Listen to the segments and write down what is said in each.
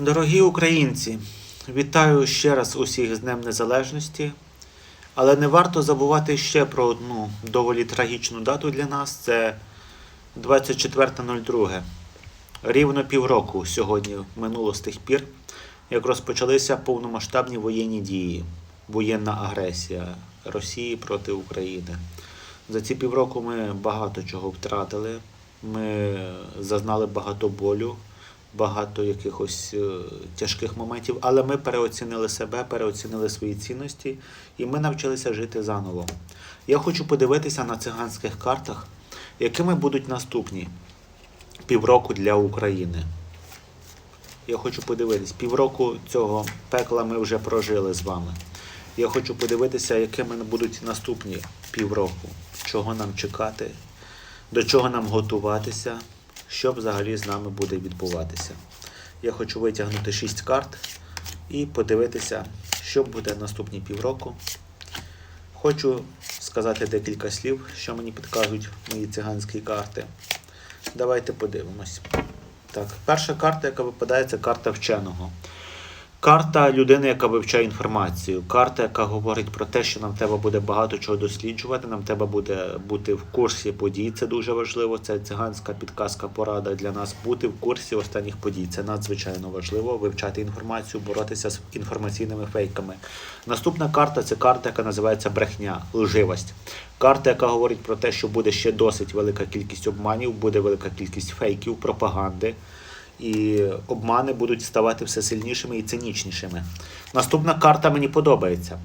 Дорогі українці, вітаю ще раз усіх з Днем Незалежності. Але не варто забувати ще про одну доволі трагічну дату для нас це 24.02. Рівно півроку сьогодні минуло з тих пір, як розпочалися повномасштабні воєнні дії, воєнна агресія Росії проти України. За ці півроку ми багато чого втратили. Ми зазнали багато болю, багато якихось е, тяжких моментів, але ми переоцінили себе, переоцінили свої цінності і ми навчилися жити заново. Я хочу подивитися на циганських картах, якими будуть наступні півроку для України. Я хочу подивитись, півроку цього пекла ми вже прожили з вами. Я хочу подивитися, якими будуть наступні півроку, чого нам чекати, до чого нам готуватися, що взагалі з нами буде відбуватися. Я хочу витягнути 6 карт і подивитися, що буде наступні півроку. Хочу сказати декілька слів, що мені підказують мої циганські карти. Давайте подивимось. Так, перша карта, яка випадає, це карта вченого. Карта людини, яка вивчає інформацію. Карта, яка говорить про те, що нам треба буде багато чого досліджувати, нам треба буде бути в курсі подій. Це дуже важливо. Це циганська підказка, порада для нас бути в курсі останніх подій. Це надзвичайно важливо вивчати інформацію, боротися з інформаційними фейками. Наступна карта це карта, яка називається брехня, лживость. Карта, яка говорить про те, що буде ще досить велика кількість обманів, буде велика кількість фейків, пропаганди і обмани будуть ставати все сильнішими і цинічнішими. Наступна карта мені подобається.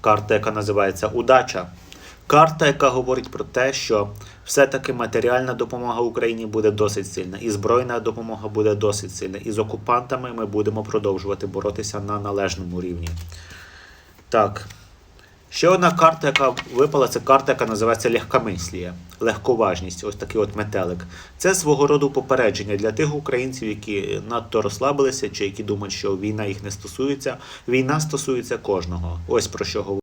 Карта, яка називається Удача. Карта, яка говорить про те, що все-таки матеріальна допомога Україні буде досить сильна, і збройна допомога буде досить сильна. І з окупантами ми будемо продовжувати боротися на належному рівні. Так. Ще одна карта, яка випала, це карта, яка називається легкомислія, легковажність, ось такий от метелик. Це свого роду попередження для тих українців, які надто розслабилися, чи які думають, що війна їх не стосується. Війна стосується кожного. Ось про що говорю.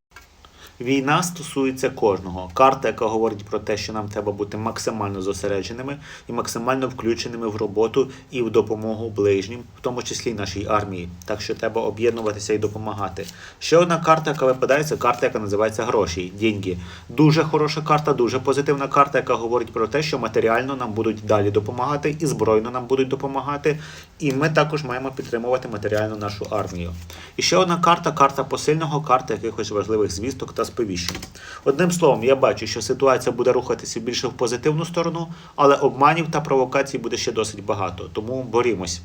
Війна стосується кожного. Карта, яка говорить про те, що нам треба бути максимально зосередженими і максимально включеними в роботу і в допомогу ближнім, в тому числі й нашій армії. Так що треба об'єднуватися і допомагати. Ще одна карта, яка випадає, це карта, яка називається гроші, деньги. Дуже хороша карта, дуже позитивна карта, яка говорить про те, що матеріально нам будуть далі допомагати, і збройно нам будуть допомагати. І ми також маємо підтримувати матеріально нашу армію. І ще одна карта карта посильного, карта якихось важливих звісток та сповіщень. Одним словом, я бачу, що ситуація буде рухатися більше в позитивну сторону, але обманів та провокацій буде ще досить багато. Тому борімось.